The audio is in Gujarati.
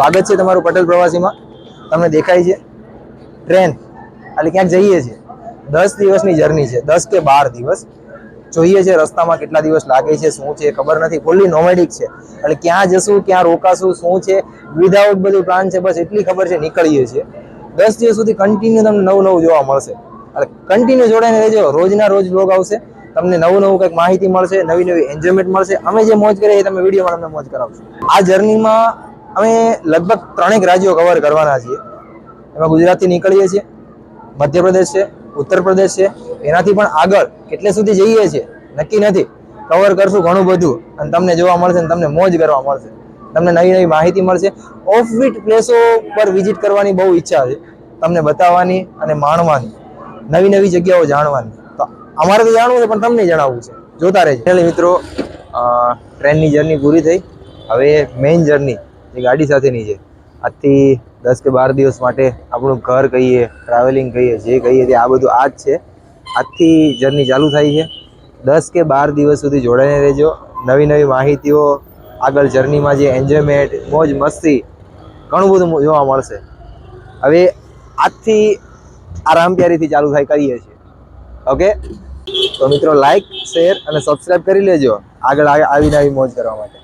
સ્વાગત છે તમારું પટેલ પ્રવાસીમાં. તમને દેખાય છે. ટ્રેન. એટલે ક્યાંક જઈએ છીએ. દસ દિવસની જર્ની છે. દસ કે બાર દિવસ. જોઈએ છે રસ્તામાં કેટલા દિવસ લાગે છે, શું છે, ખબર નથી. ફૂલ્લી નોમેડિક છે. એટલે ક્યાં જશું, ક્યાં રોકાશું, શું છે? વિધાઉટ બધું પ્લાન છે, બસ એટલી ખબર છે, નીકળીએ છીએ. દસ દિવસ સુધી કન્ટિન્યુ તમને નવું નવું જોવા મળશે. એટલે કન્ટિન્યુ જોડાઈને રહેજો. રોજના રોજ બ્લોગ આવશે. તમને નવું નવું કંઈક માહિતી મળશે, નવી નવી એન્જોયમેન્ટ મળશે. અમે જે મોજ કરીએ એ તમે વિડીયોમાં તમને મોજ કરાવશો. આ જર્નીમાં અમે લગભગ ત્રણેક રાજ્યો કવર કરવાના છીએ. એમાં ગુજરાતથી નીકળીએ છીએ, મધ્યપ્રદેશ છે ઉત્તર પ્રદેશ છે, એનાથી પણ આગળ કેટલે સુધી જઈએ છીએ, નક્કી નથી. કવર કરશું ઘણું બધું અને તમને જોવા મળશે અને તમને મોજ કરવા મળશે. તમને નવી નવી માહિતી મળશે. ઓફ બીટ પ્લેસો પર વિઝિટ કરવાની બહુ ઈચ્છા છે. તમને બતાવવાની અને માણવાની. નવી નવી જગ્યાઓ જાણવાની. તો અમારે તો જાણવું છે, પણ તમને જણાવવું છે. જોતા રહેજો. મિત્રો ટ્રેનની જર્ની પૂરી થઈ. હવે મેઇન જર્ની જે ગાડી સાથેની છે. આજથી દસ કે બાર દિવસ માટે આપણું ઘર કહીએ ટ્રાવેલિંગ કહીએ, જે કહીએ તે આ બધું આ જ છે. આજથી જર્ની ચાલુ થાય છે. દસ કે બાર દિવસ સુધી જોડાઈને રહેજો. નવી નવી માહિતીઓ, આગળ જર્નીમાં જે એન્જોયમેન્ટ મોજ, મસ્તી, ઘણું બધું જોવા મળશે. હવે આજથી આરામ પ્યારીથી ચાલુ થાય કરીએ છીએ. ઓકે? તો મિત્રો લાઈક શેર અને સબસ્ક્રાઈબ કરી લેજો. આગળ આવીને આવી મોજ કરવા માટે.